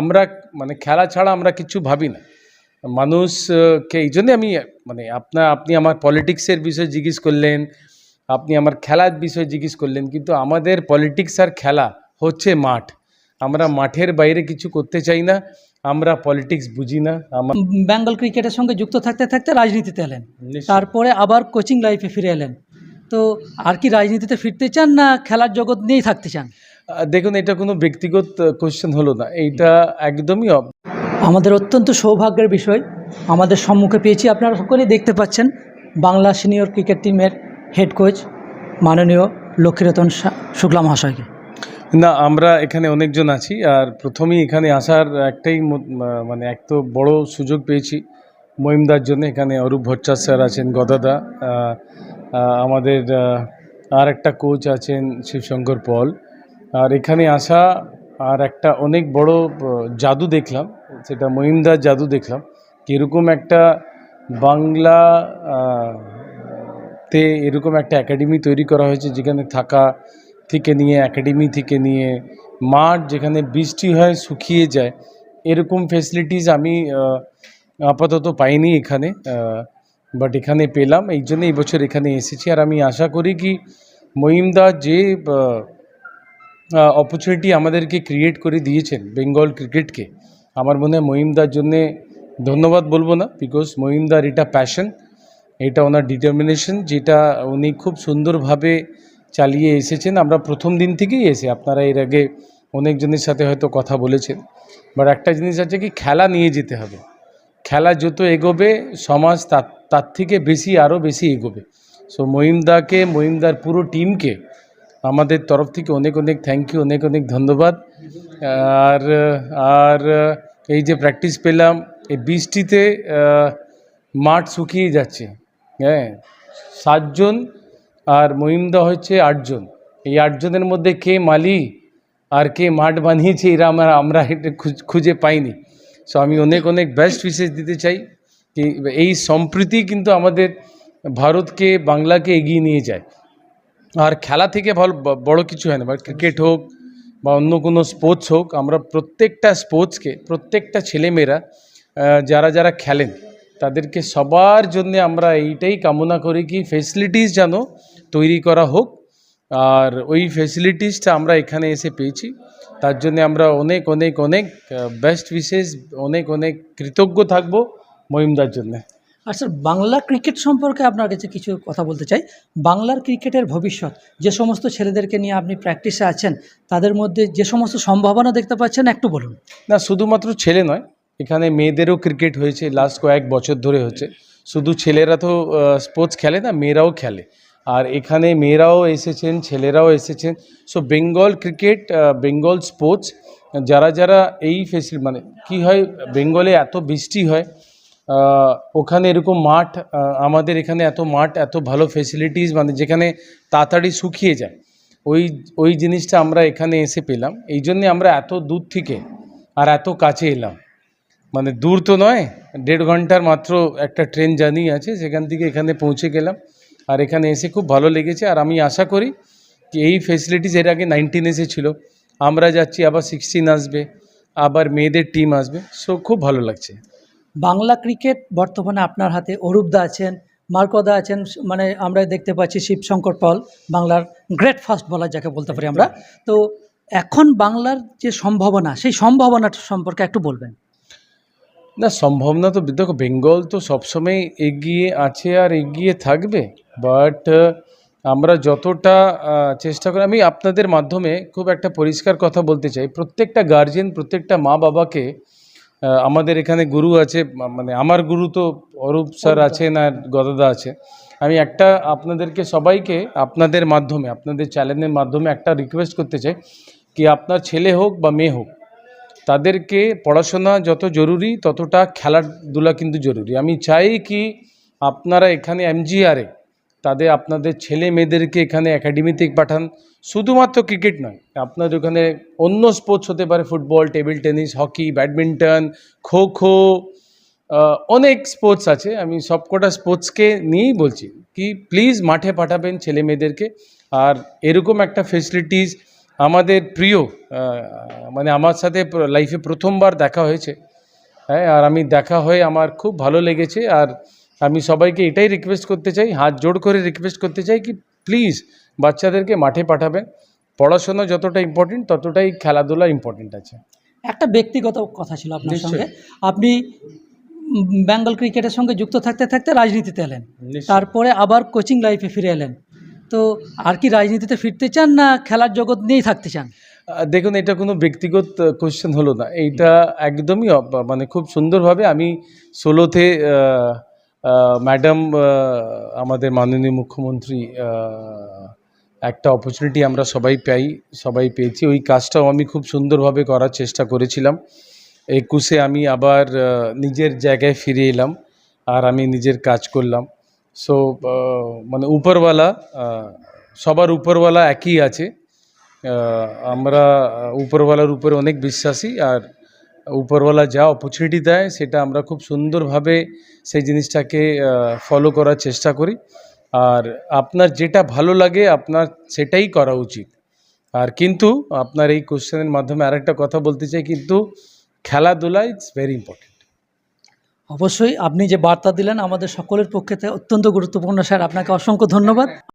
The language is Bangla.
আমরা মানে খেলা ছাড়া আমরা কিছু ভাবি না। মানুষকে এই জন্যে আমি মানে আপনার আপনি আমার পলিটিক্সের বিষয়ে জিজ্ঞেস করলেন আপনি আমার খেলার বিষয়ে জিজ্ঞেস করলেন কিন্তু আমাদের পলিটিক্স আর খেলা হচ্ছে মাঠ। আমরা মাঠের বাইরে কিছু করতে চাই না আমরা পলিটিক্স বুঝি না আমার বেঙ্গল ক্রিকেটের সঙ্গে যুক্ত থাকতে থাকতে রাজনীতিতে এলেন। তারপরে আবার কোচিং লাইফে ফিরে এলেন। তো আর কি রাজনীতিতে ফিরতে চান না খেলার জগৎ নিয়েই থাকতে চান? দেখুন এটা কোনো ব্যক্তিগত কোয়েশ্চেন হলো না। এইটা একদমই অব- আমাদের অত্যন্ত সৌভাগ্যের বিষয়। আমাদের সম্মুখে পেয়েছি আপনারা সকলেই দেখতে পাচ্ছেন বাংলা সিনিয়র ক্রিকেট টিমের হেড কোচ মাননীয় লক্ষ্মীরতন শুক্লা মহাশয়কে। না আমরা এখানে অনেকজন আছি আর প্রথমেই এখানে আসার একটাই মানে এক তো বড় সুযোগ পেয়েছি মহিমদার জন্য। এখানে অরূপ ভট্টাচার্য স্যার আছেন গদাদা আমাদের আর একটা কোচ আছেন শিবশঙ্কর পল। আর এখানে আসা আর একটা অনেক বড় জাদু দেখলাম। সেটা মহিমদার জাদু দেখলাম। কীরকম একটা বাংলা তে এরকম একটা একাডেমি তৈরি করা হয়েছে, যেখানে থাকা থেকে নিয়ে, একাডেমি থেকে নিয়ে, মাঠ যেখানে বৃষ্টি হয়, শুকিয়ে যায়, এরকম ফেসিলিটিস আমি আপাতত পাইনি এখানে বাট এখানে পেলাম। এই জন্য এই বছর এখানে এসেছি। আর আমি আশা করি কি মহিমদা যে অপরচুনিটি আমাদেরকে ক্রিয়েট করে দিয়েছেন বেঙ্গল ক্রিকেটকে আমার মনে হয় মহিমদার জন্যে ধন্যবাদ বলব না বিকজ মহিমদার এটা প্যাশন এটা ওনার ডিটারমিনেশন যেটা উনি খুব সুন্দরভাবে চালিয়ে এসেছেন। আমরা প্রথম দিন থেকেই এসে, আপনারা এর আগে অনেকজনের সাথে হয়তো কথা বলেছেন। বাট একটা জিনিস আছে কি, খেলা নিয়ে যেতে হবে। খেলা যত এগোবে, সমাজ তার তার থেকে বেশি আরও বেশি এগোবে। সো মহিমদাকে, মহিমদার পুরো টিমকে আমাদের তরফ থেকে অনেক অনেক থ্যাংক ইউ অনেক অনেক ধন্যবাদ। আর আর এই যে প্র্যাকটিস পেলাম, এই বৃষ্টিতে মাঠ শুকিয়ে যাচ্ছে। হ্যাঁ সাতজন আর মহিমদা হচ্ছে আটজন। এই আটজনের মধ্যে কে মালি আর কে মাঠ বানিয়েছে, এরা আমরা আমরা এটা খুঁজ- পাইনি। সো আমি অনেক অনেক বেস্ট উইশেস দিতে চাই এই সম্প্রীতি কিন্তু আমাদের ভারতকে, বাংলাকে এগিয়ে নিয়ে যায়। আর খেলা থেকে ভালো বড় কিছু হয় না। বা ক্রিকেট হোক বা অন্য কোনো স্পোর্টস হোক, আমরা প্রত্যেকটা স্পোর্টসকে প্রত্যেকটা ছেলেমেয়েরা যারা যারা খেলেন, তাদেরকে সবার জন্য আমরা এইটাই কামনা করি কি ফেসিলিটিস যেন তৈরি করা হোক। আর ওই ফেসিলিটিসটা আমরা এখানে এসে পেয়েছি। তার জন্য আমরা অনেক অনেক অনেক বেস্ট বিশেষ অনেক অনেক কৃতজ্ঞ থাকব মহিমদার জন্যে। আর স্যার, বাংলা ক্রিকেট সম্পর্কে আপনার কাছে কিছু কথা বলতে চাই। বাংলার ক্রিকেটের ভবিষ্যৎ, যে সমস্ত ছেলেদেরকে নিয়ে আপনি প্র্যাকটিসে আছেন, তাদের মধ্যে যে সমস্ত সম্ভাবনা দেখতে পাচ্ছেন, একটু বলুন। না, শুধুমাত্র ছেলে নয়, এখানে মেয়েদেরও ক্রিকেট হয়েছে লাস্ট কয়েক বছর ধরে হচ্ছে। শুধু ছেলেরা তো স্পোর্টস খেলে না, মেয়েরাও খেলে। আর এখানে মেয়েরাও এসেছেন, ছেলেরাও এসেছেন। So Bengal cricket Bengal sports যারা যারা এই ফেসিল মানে কি হয় বেঙ্গলে এত বৃষ্টি হয় ওখানে এরকম মাঠ আমাদের এখানে এত মাঠ, এত ভালো ফেসিলিটিস মানে যেখানে তাড়াতাড়ি শুকিয়ে যায়, ওই ওই জিনিসটা আমরা এখানে এসে পেলাম। এই জন্যে আমরা এত দূর থেকে আর এত কাছে এলাম। মানে দূর তো নয়, দেড় ঘণ্টার মাত্র একটা ট্রেন জার্নি আছে, সেখান থেকে এখানে পৌঁছে গেলাম। আর এখানে এসে খুব ভালো লেগেছে, আর আমি আশা করি যে এই ফেসিলিটিস এর আগে নাইনটিন এসেছিল। আমরা যাচ্ছি, আবার সিক্সটিন আসবে, আবার মেয়েদের টিম আসবে সো খুব ভালো লাগছে। বাংলা ক্রিকেট বর্তমানে আপনার হাতে অরূপদা আছেন, মার্কদা আছেন মানে আমরা দেখতে পাচ্ছি শিবশঙ্কর পল, বাংলার গ্রেট ফাস্ট বলার যাকে বলতে পারি আমরা। তো এখন বাংলার যে সম্ভাবনা, সেই সম্ভাবনা সম্পর্কে একটু বলবেন। না, সম্ভাবনা তো দেখো, বেঙ্গল তো সবসময় এগিয়ে আছে আর এগিয়ে থাকবে বাট আমরা যতটা চেষ্টা করি, আমি আপনাদের মাধ্যমে খুব একটা পরিষ্কার কথা বলতে চাই। প্রত্যেকটা গার্জেন প্রত্যেকটা মা বাবাকে আমাদের এখানে গুরু আছে মানে আমার গুরু তো অরূপ স্যার আছেন আর গদাদা আছে। আমি একটা আপনাদেরকে সবাইকে আপনাদের মাধ্যমে আপনাদের চ্যানেলের মাধ্যমে একটা রিকোয়েস্ট করতে চাই কি আপনার ছেলে হোক বা মেয়ে হোক তাদেরকে পড়াশোনা যত জরুরি ততটা খেলাধুলা কিন্তু জরুরি। আমি চাই কি আপনারা এখানে এমজিআরে তাদের আপনাদের ছেলে মেয়েদেরকে এখানে একাডেমিতে পাঠান। শুধুমাত্র ক্রিকেট নয় আপনার ওখানে অন্য স্পোর্টস হতে পারে football table tennis hockey badminton kho kho অনেক স্পোর্টস আছে। আমি সবকটা স্পোর্টসকে নিয়েই বলছি কি প্লিজ মাঠে পাঠাবেন ছেলে মেয়েদেরকে। আর এরকম একটা ফেসিলিটিস আমাদের প্রিয় মানে আমার সাথে লাইফে প্রথমবার দেখা হয়েছে। হ্যাঁ আর আমি দেখা হয়ে আমার খুব ভালো লেগেছে। আর আমি সবাইকে এটাই রিকোয়েস্ট করতে চাই হাত জোড় করে রিকোয়েস্ট করতে চাই কি প্লিজ বাচ্চাদেরকে মাঠে পাঠাবেন। পড়াশোনা যতটা ইম্পর্টেন্ট ততটাই খেলাধুলা ইম্পর্টেন্ট আছে। একটা ব্যক্তিগত কথা ছিল আপনার সঙ্গে। আপনি বেঙ্গল ক্রিকেটের সঙ্গে যুক্ত থাকতে থাকতে রাজনীতিতে এলেন। তারপরে আবার কোচিং লাইফে ফিরে এলেন। তো আর কি রাজনীতিতে ফিরতে চান না খেলার জগৎ নিয়েই থাকতে চান? দেখুন এটা কোনো ব্যক্তিগত কোশ্চেন হলো না। এইটা একদমই মানে খুব সুন্দরভাবে আমি ষোলোতে ম্যাডাম আমাদের মাননীয় মুখ্যমন্ত্রী একটা অপরচুনিটি আমরা সবাই পাই, সবাই পেয়েছি। ওই কাজটাও আমি খুব সুন্দরভাবে করার চেষ্টা করেছিলাম। একুশে আমি আবার নিজের জায়গায় ফিরে এলাম আর আমি নিজের কাজ করলাম। সো মানে উপরওয়ালা সবার উপরওয়ালা একই আছে। আমরা উপরওয়ালার উপরে অনেক বিশ্বাসী আর উপরওয়ালা যা অপরচুনিটি দেয়, সেটা আমরা খুব সুন্দরভাবে সেই জিনিসটাকে ফলো করার চেষ্টা করি। আর আপনার যেটা ভালো লাগে, আপনার সেটাই করা উচিত। আর কিন্তু আপনার এই কোশ্চেনের মাধ্যমে আরেকটা কথা বলতে চাই, কিন্তু খেলাধুলা ইটস ভেরি ইম্পর্টেন্ট অবশ্যই, আপনি যে বার্তা দিলেন, আমাদের সকলের পক্ষে অত্যন্ত গুরুত্বপূর্ণ। স্যার, আপনাকে অসংখ্য ধন্যবাদ।